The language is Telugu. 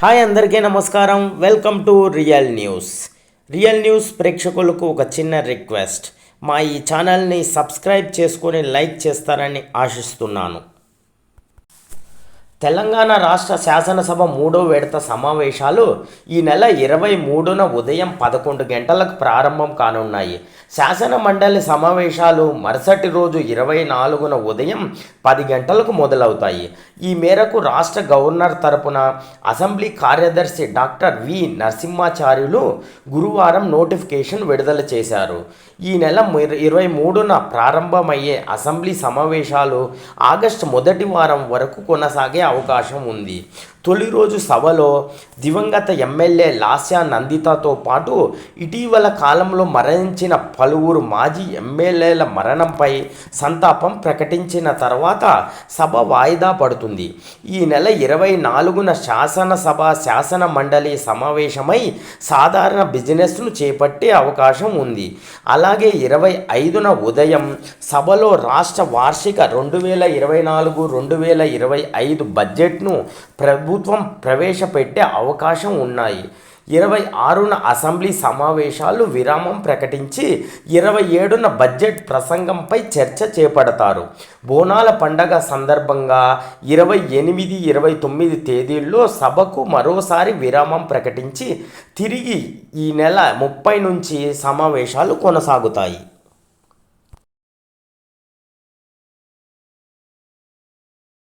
హాయ్ అందరికీ నమస్కారం. Welcome to real news. Real news ప్రేక్షకులకు ఒక చిన్న రిక్వెస్ట్. మా ఈ ఛానల్ని సబ్స్క్రైబ్ చేసుకొని లైక్ చేస్తారని ఆశిస్తున్నాను. తెలంగాణ రాష్ట్ర శాసనసభ మూడో విడత సమావేశాలు ఈ నెల ఇరవై మూడున ఉదయం పదకొండు గంటలకు ప్రారంభం కానున్నాయి. శాసన మండలి సమావేశాలు మరుసటి రోజు ఇరవై నాలుగున ఉదయం పది గంటలకు మొదలవుతాయి. ఈ మేరకు రాష్ట్ర గవర్నర్ తరపున అసెంబ్లీ కార్యదర్శి డాక్టర్ వి నరసింహాచార్యులు గురువారం నోటిఫికేషన్ విడుదల చేశారు. ఈ నెల ఇరవై మూడున ప్రారంభమయ్యే అసెంబ్లీ సమావేశాలు ఆగస్టు మొదటి వారం వరకు కొనసాగే అవకాశం ఉంది. తొలి రోజు సభలో దివంగత ఎమ్మెల్యే లాస్యా నందితతో పాటు ఇటీవల కాలంలో మరణించిన పలువురు మాజీ ఎమ్మెల్యేల మరణంపై సంతాపం ప్రకటించిన తర్వాత సభ వాయిదా పడుతుంది. ఈ నెల ఇరవై నాలుగున శాసనసభ శాసన మండలి సమావేశమై సాధారణ బిజినెస్ను చేపట్టే అవకాశం ఉంది. అలాగే ఇరవై ఐదున ఉదయం సభలో రాష్ట్ర వార్షిక రెండు వేల ఇరవై నాలుగు రెండు వేల ఇరవై ఐదు బడ్జెట్ను ప్రభు ప్రభుత్వం ప్రవేశపెట్టే అవకాశం ఉన్నాయి. ఇరవై ఆరున అసెంబ్లీ సమావేశాలు విరామం ప్రకటించి ఇరవై ఏడున బడ్జెట్ ప్రసంగంపై చర్చ చేపడతారు. బోనాల పండగ సందర్భంగా ఇరవై ఎనిమిది ఇరవై తొమ్మిది తేదీల్లో సభకు మరోసారి విరామం ప్రకటించి తిరిగి ఈ నెల ముప్పై నుంచి సమావేశాలు కొనసాగుతాయి.